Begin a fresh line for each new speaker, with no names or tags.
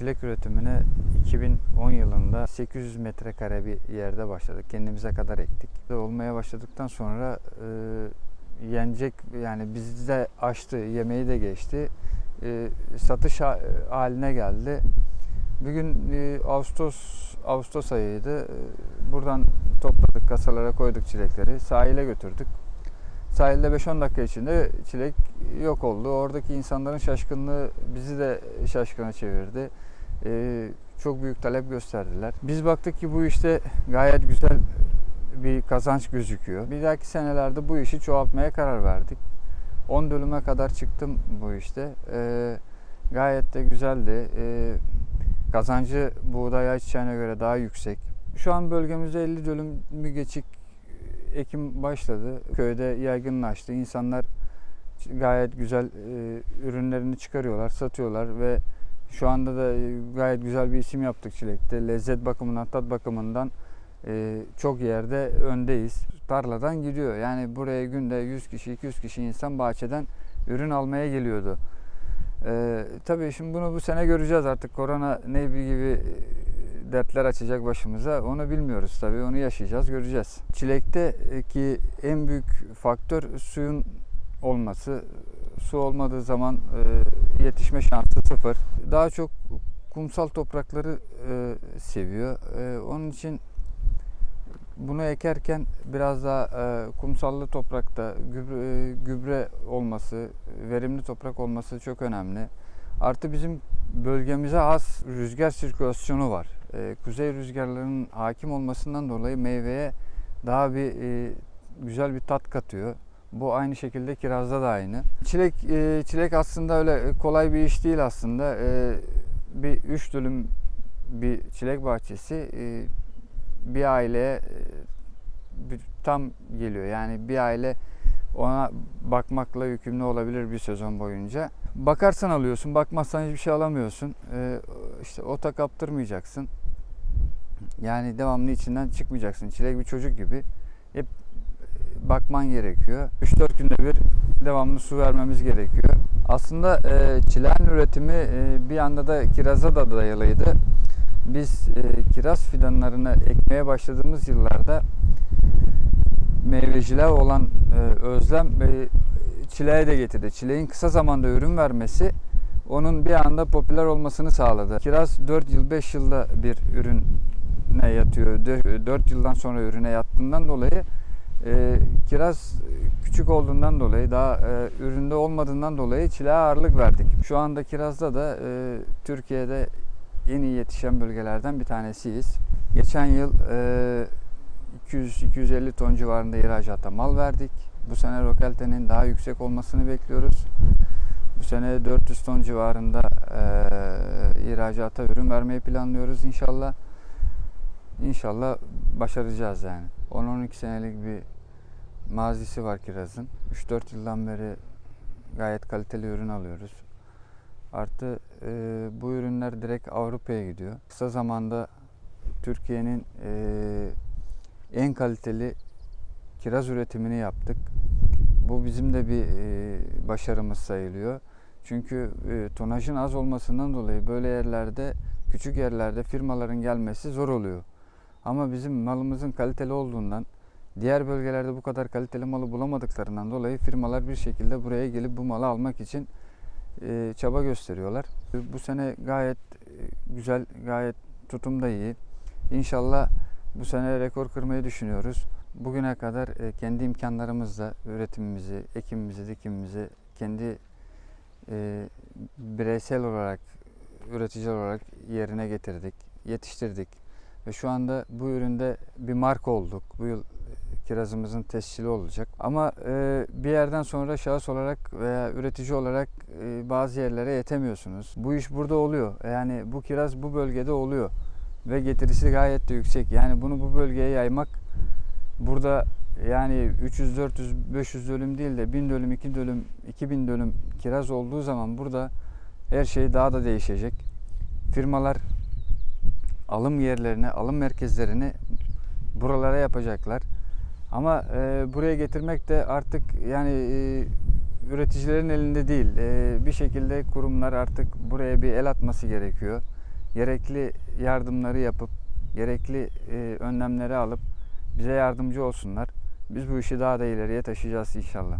çilek üretimine 2010 yılında 800 metrekare bir yerde başladık. Kendimize kadar ektik. Olmaya başladıktan sonra e, yenecek yani bizde açtı, yemeği de geçti. E, satış ha- haline geldi. Bugün e, Ağustos Ağustos ayıydı. E, Buradan topladık, kasalara koyduk çilekleri. Sahile götürdük. Sahilde 5-10 dakika içinde çilek yok oldu. Oradaki insanların şaşkınlığı bizi de şaşkına çevirdi. Ee, çok büyük talep gösterdiler. Biz baktık ki bu işte gayet güzel bir kazanç gözüküyor. Bir dahaki senelerde bu işi çoğaltmaya karar verdik. 10 dönüme kadar çıktım bu işte. Ee, gayet de güzeldi. Ee, kazancı buğday ayçiçeğine göre daha yüksek. Şu an bölgemizde 50 dönümü geçik ekim başladı. Köyde yaygınlaştı. İnsanlar gayet güzel e, ürünlerini çıkarıyorlar, satıyorlar ve şu anda da e, gayet güzel bir isim yaptık çilekte. Lezzet bakımından, tat bakımından e, çok yerde öndeyiz. Tarladan gidiyor. Yani buraya günde 100 kişi, 200 kişi insan bahçeden ürün almaya geliyordu. E, tabii şimdi bunu bu sene göreceğiz artık. Korona ne gibi dertler açacak başımıza onu bilmiyoruz tabii. Onu yaşayacağız, göreceğiz. Çilekteki en büyük faktör suyun olması. Su olmadığı zaman e, yetişme şansı sıfır. Daha çok kumsal toprakları e, seviyor. E, onun için bunu ekerken biraz daha kumsallı toprakta gübre olması, verimli toprak olması çok önemli. Artı bizim bölgemize az rüzgar sirkülasyonu var. E, kuzey rüzgarlarının hakim olmasından dolayı meyveye daha bir e, güzel bir tat katıyor. Bu aynı şekilde kirazda da aynı. Çilek e, çilek aslında öyle kolay bir iş değil aslında. E, bir üç dönüm bir çilek bahçesi e, bir aileye e, bir, tam geliyor. Yani bir aile ona bakmakla yükümlü olabilir bir sezon boyunca. Bakarsan alıyorsun, bakmazsan hiçbir şey alamıyorsun. E, işte ota kaptırmayacaksın. Yani devamlı içinden çıkmayacaksın. Çilek bir çocuk gibi. Hep bakman gerekiyor. 3-4 günde bir devamlı su vermemiz gerekiyor. Aslında e, çileğin üretimi e, bir anda da kiraza da dayalıydı. Biz e, kiraz fidanlarını ekmeye başladığımız yıllarda meyveciliğe olan e, özlem e, çileğe de getirdi. Çileğin kısa zamanda ürün vermesi onun bir anda popüler olmasını sağladı. Kiraz 4 yıl 5 yılda bir ürüne yatıyor. 4 yıldan sonra ürüne yattığından dolayı e, kiraz küçük olduğundan dolayı daha e, üründe olmadığından dolayı çileğe ağırlık verdik. Şu anda kirazda da e, Türkiye'de en iyi yetişen bölgelerden bir tanesiyiz. Geçen yıl e, 200-250 ton civarında ihracata mal verdik. Bu sene rokaltenin daha yüksek olmasını bekliyoruz. Bu sene 400 ton civarında e, ihracata ürün vermeyi planlıyoruz inşallah. İnşallah başaracağız yani. 10-12 senelik bir mazisi var kirazın. 3-4 yıldan beri gayet kaliteli ürün alıyoruz. Artı e, bu ürünler direkt Avrupa'ya gidiyor. Kısa zamanda Türkiye'nin e, en kaliteli kiraz üretimini yaptık. Bu bizim de bir e, başarımız sayılıyor. Çünkü e, tonajın az olmasından dolayı böyle yerlerde, küçük yerlerde firmaların gelmesi zor oluyor. Ama bizim malımızın kaliteli olduğundan, diğer bölgelerde bu kadar kaliteli malı bulamadıklarından dolayı firmalar bir şekilde buraya gelip bu malı almak için e, çaba gösteriyorlar. Bu sene gayet güzel, gayet tutum da iyi. İnşallah bu sene rekor kırmayı düşünüyoruz. Bugüne kadar e, kendi imkanlarımızla üretimimizi, ekimimizi, dikimimizi kendi e, bireysel olarak, üretici olarak yerine getirdik, yetiştirdik. Ve şu anda bu üründe bir marka olduk. Bu yıl kirazımızın tescili olacak. Ama e, bir yerden sonra şahıs olarak veya üretici olarak e, bazı yerlere yetemiyorsunuz. Bu iş burada oluyor. Yani bu kiraz bu bölgede oluyor. Ve getirisi gayet de yüksek. Yani bunu bu bölgeye yaymak burada yani 300, 400, 500 dönüm değil de 1000 dönüm, 2 dönüm, 2000 dönüm kiraz olduğu zaman burada her şey daha da değişecek. Firmalar alım yerlerini, alım merkezlerini buralara yapacaklar. Ama e, buraya getirmek de artık yani e, üreticilerin elinde değil. E, bir şekilde kurumlar artık buraya bir el atması gerekiyor. gerekli yardımları yapıp gerekli e, önlemleri alıp bize yardımcı olsunlar. Biz bu işi daha da ileriye taşıyacağız inşallah.